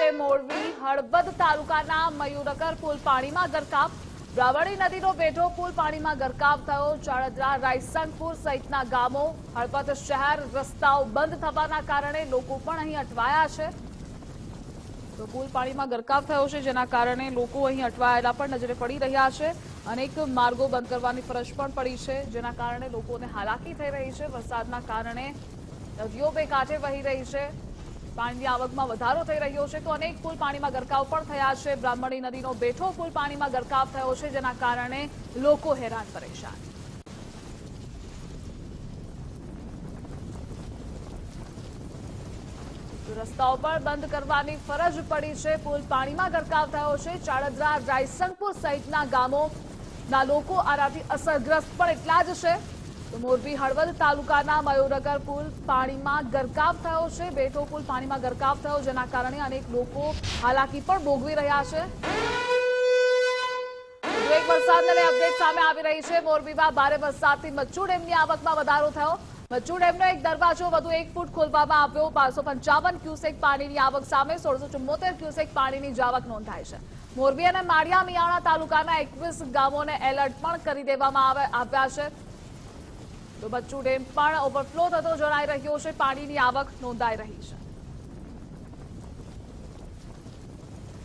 છે મોરબી, હળવદ તાલુકાના મયુરકર પુલ પાણીમાં ગરકાવ. બ્રાવળી નદીનો બેઠો પુલ પાણીમાં ગરકાવ થયો. ચાળદરા રાયસંગપુર સહિતના ગામો, હળવદ શહેર, રસ્તાઓ બંધ થવાના કારણે લોકો પણ અહીં અટવાયા છે. તો પુલ પાણીમાં ગરકાવ થયો છે, જેના કારણે લોકો અહીં અટવાયેલા પણ નજરે પડી રહ્યા છે. અનેક માર્ગો બંધ કરવાની ફરજ પણ પડી છે, જેના કારણે લોકોને હાલાકી થઈ રહી છે. વરસાદના કારણે નદીઓ બે કાંઠે વહી રહી છે. પાણીની આવકમાં વધારો થઈ રહ્યો છે તો અનેક પુલ પાણીમાં ગરકાવ પણ થયા છે. બ્રાહ્મણી નદીનો બેઠો પુલ પાણીમાં ગરકાવ થયો છે, જેના કારણે લોકો હેરાન પરેશાન. રસ્તાઓ પર બંધ કરવાની ફરજ પડી છે. પુલ પાણીમાં ગરકાવ થયો છે. ચાડદરા રાયસંગપુર સહિતના ગામોના લોકો આનાથી અસરગ્રસ્ત પણ એટલા જ છે. મોરબી હળવદ તાલુકાના મયુરગર પુલ પાણીમાં ગરકાવ થયો છે. બેઠો પુલ પાણીમાં ગરકાવ થયો, જેના કારણે અનેક લોકો હાલાકી પણ ભોગવી રહ્યા છે. મોરબીમાં ભારે વરસાદથી મચ્છુ ડેમની આવકમાં વધારો થયો. મચ્છુ ડેમનો એક દરવાજો વધુ એક ફૂટ ખોલવામાં આવ્યો. પાંચસો પંચાવન ક્યુસેક પાણીની આવક સામે સોળસો ચુમ્મોતેર ક્યુસેક પાણીની જાવક નોંધાઈ છે. મોરબી અને માળિયા મિયાણા તાલુકાના એકવીસ ગામોને એલર્ટ પણ કરી દેવામાં આવે- આવ્યા છે. તો બચ્ચુ ડેમ પણ ઓવરફ્લો થતો જણાઈ રહ્યો છે. પાણીની આવક નોંધાઈ રહી છે.